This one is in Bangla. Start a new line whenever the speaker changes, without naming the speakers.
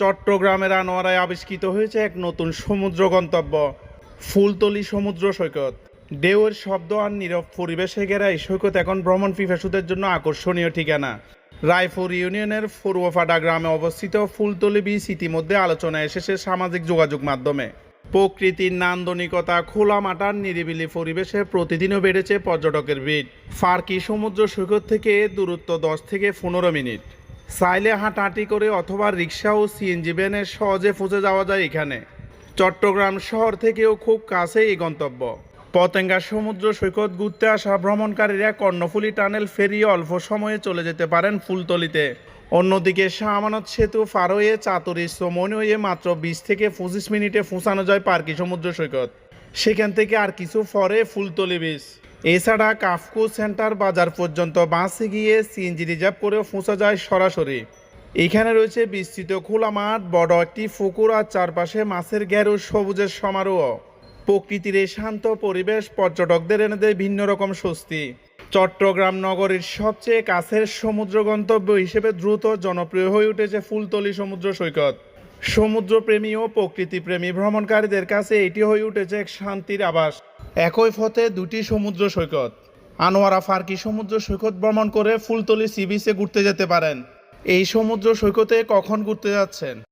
চট্টগ্রামের আনোয়ারায় আবিষ্কৃত হয়েছে এক নতুন সমুদ্র গন্তব্য, ফুলতলি সমুদ্র সৈকত। ঢেউয়ের শব্দ আর নীরব পরিবেশে ঘেরা এই সৈকত এখন ভ্রমণ পিপাসুদের জন্য আকর্ষণীয় ঠিকানা। রায়পুর ইউনিয়নের ফুরুয়াফাডা গ্রামে অবস্থিত ফুলতলি বীচ ইতিমধ্যে আলোচনায় এসেছে সামাজিক যোগাযোগ মাধ্যমে। প্রকৃতির নান্দনিকতা, খোলা মাটার নিরিবিলি পরিবেশে প্রতিদিনও বেড়েছে পর্যটকের ভিড়। ফার্কি সমুদ্র সৈকত থেকে দূরত্ব দশ থেকে পনেরো মিনিট। চাইলে হাঁটাহাঁটি করে অথবা রিক্সা ও সিএনজি ভ্যানে সহজে পৌঁছে যাওয়া যায় এখানে। চট্টগ্রাম শহর থেকেও খুব কাছে এই গন্তব্য। পতেঙ্গা সমুদ্র সৈকত ঘুরতে আসা ভ্রমণকারীরা কর্ণফুলী টানেল ফেরিয়ে অল্প সময়ে চলে যেতে পারেন ফুলতলিতে। অন্যদিকে শাহমানত সেতু পার হয়ে চাতুরি শ্রমণ হয়ে মাত্র বিশ থেকে পঁচিশ মিনিটে পৌঁছানো যায় পার্কি সমুদ্র সৈকত। সেখান থেকে আর কিছু পরে ফুলতলি বীচ এছাড়া কাফকু সেন্টার বাজার পর্যন্ত বাসে গিয়ে সিএনজি রিজার্ভ করেও পৌঁছা যায় সরাসরি। এখানে রয়েছে বিস্তৃত খোলা মাঠ, বড় একটি পুকুর আর চারপাশে মাছের গ্যারো সবুজের সমারোহ। প্রকৃতির এই শান্ত পরিবেশ পর্যটকদের এনে দেয় ভিন্ন রকম স্বস্তি। চট্টগ্রাম নগরীর সবচেয়ে কাছের সমুদ্র গন্তব্য হিসেবে দ্রুত জনপ্রিয় হয়ে উঠেছে ফুলতলি সমুদ্র সৈকত। সমুদ্রপ্রেমী ও প্রকৃতিপ্রেমী ভ্রমণকারীদের কাছে এটি হয়ে উঠেছে এক শান্তির আবাস একই পথে দুটি সমুদ্র সৈকত। আনোয়ারা ফার্কি সমুদ্র সৈকত ভ্রমণ করে ফুলতলি সি বিচে ঘুরতে যেতে পারেন? এই সমুদ্র সৈকতে কখন ঘুরতে যাচ্ছেন?